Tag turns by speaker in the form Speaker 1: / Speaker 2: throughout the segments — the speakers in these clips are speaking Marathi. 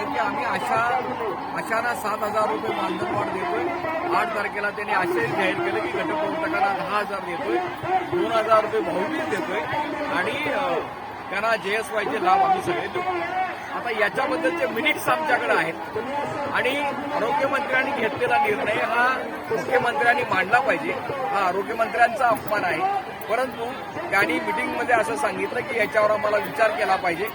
Speaker 1: सांगितलं की आम्ही आशा आशांना सात हजार रुपये मानधनवाढ देतोय. आठ तारखेला त्यांनी आशय जाहीर केलं की गटप्रवर्तकांना दहा हजार देतोय. दोन हजार रुपये भाऊबीज देतोय. आणि त्यांना जे एस वायचे लाभ आम्ही सगळे देतो आता याच्याबद्दलचे मिनिट्स आमच्याकडे आहेत. आणि आरोग्यमंत्र्यांनी घेतलेला निर्णय हा मुख्यमंत्र्यांनी मांडला पाहिजे. हा आरोग्यमंत्र्यांचा अपमान आहे. परंतु त्यांनी मिटिंगमध्ये असं सांगितलं की याच्यावर आम्हाला विचार केला पाहिजे.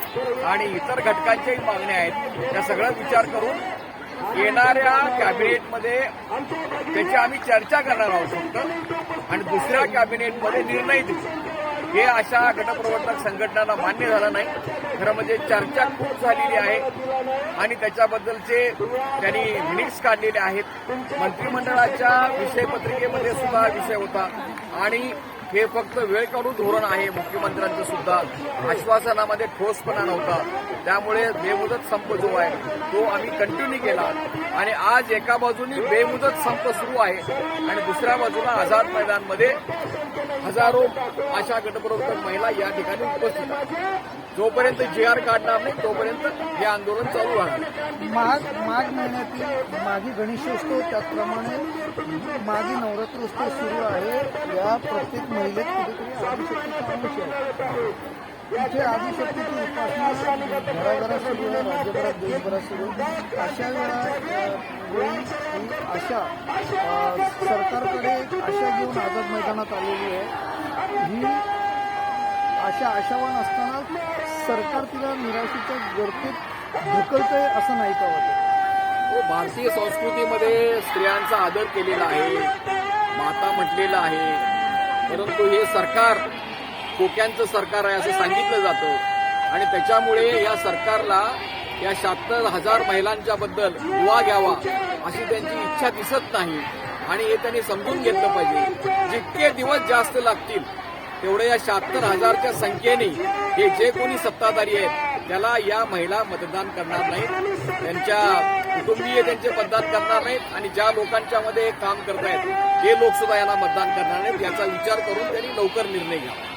Speaker 1: आणि इतर घटकांच्याही मागण्या आहेत. त्या सगळं विचार करून येणाऱ्या कॅबिनेटमध्ये त्याची आम्ही चर्चा करणार आहोत फक्त. आणि दुसऱ्या कॅबिनेटमध्ये निर्णय देऊ हे अशा गटप्रवर्तक संघटनांना मान्य झालं नाही. खरं म्हणजे चर्चा खूप झालेली आहे. आणि त्याच्याबद्दलचे त्यांनी मिनिट्स काढलेले आहेत. मंत्रिमंडळाच्या विषयपत्रिकेमध्ये सुद्धा विषय होता. आणि हे फक्त वेळ काढून धोरण आहे. मुख्यमंत्र्यांचं सुद्धा आश्वासनामध्ये ठोसपणा नव्हता. त्यामुळे बेमुदत संप जो आहे तो आम्ही कंटिन्यू केला. आणि आज एका बाजूनी बेमुदत संप सुरू आहे आणि दुसऱ्या बाजूला आझाद मैदानमध्ये हजारो अशा गटप्रवर्तक महिला या ठिकाणी उपस्थित आहेत. जोपर्यंत जी आर काढणार नाही तोपर्यंत हे आंदोलन चालू राहणार.
Speaker 2: माघ माघ महिन्यातील माझी गणेशोत्सव त्याचप्रमाणे माझी नवरात्रोत्सव सुरू आहे. या प्रत्येक महिलेत इथे आधी अंश तिथे आदिशक्तीची उपासना घराघरात सुरू आहे राज्यभरात देशभरात सुरू अशा वेळा आशा सरकारकडे एक आशा घेऊन आझाद मैदानात आलेली आहे. ही अशा आशावान असताना सरकार तिला निराशेच्या गर्दीत ढकलतंय असं नाही का वाटत?
Speaker 1: हो, भारतीय संस्कृतीमध्ये स्त्रियांचा आदर केलेला आहे. माता म्हटलेला आहे. परंतु हे सरकार कोक्यांचं सरकार आहे असं सांगितलं जातं. आणि त्याच्यामुळे या सरकारला या शहात्तर हजार महिलांच्या बद्दल दुवा घ्यावा अशी त्यांची इच्छा दिसत नाही. आणि हे त्यांनी समजून घेतलं पाहिजे. जितके दिवस जास्त लागतील तेवढे या शहात्तर हजारच्या संख्येने हे जे कोणी सत्ताधारी आहेत त्याला या महिला मतदान करणार नाहीत. त्यांच्या कुटुंबीय त्यांचे मतदान करणार नाहीत आणि ज्या लोकांच्या मध्ये काम करतायत हे लोक सुद्धा यांना मतदान करणार नाहीत. याचा विचार करून त्यांनी लवकर निर्णय घ्यावा.